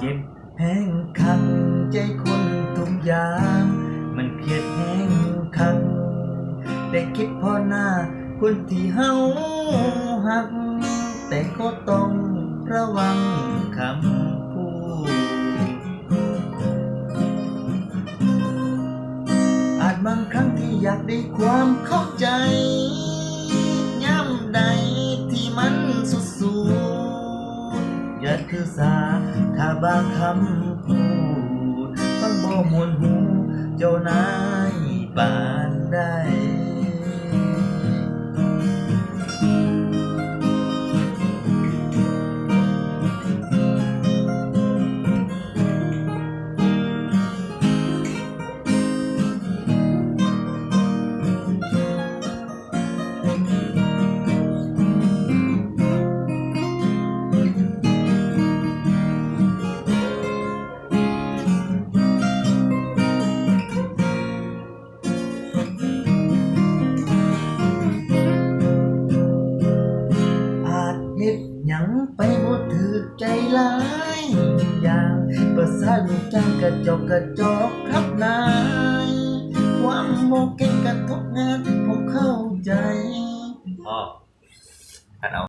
เจ็บแห้งคักใจคนทุกอย่างมันเครียดแห้งคักแต่คิดพอหน้าคนที่เฮาหัก แต่ก็ต้องระวังคำพูดอาจบางครั้งที่อยากได้ความเข้าใจ และถือสา ถ้าบางคำพูดฟังบ่มวนหู เจ้านายปานได้อา ไปบ่ถือใจหลายอย่างภาษาลูกจ้างกระจอกกระจอกครับนายความโมเก่งกระทบงานผมเข้าใจ อ๋อคันเอา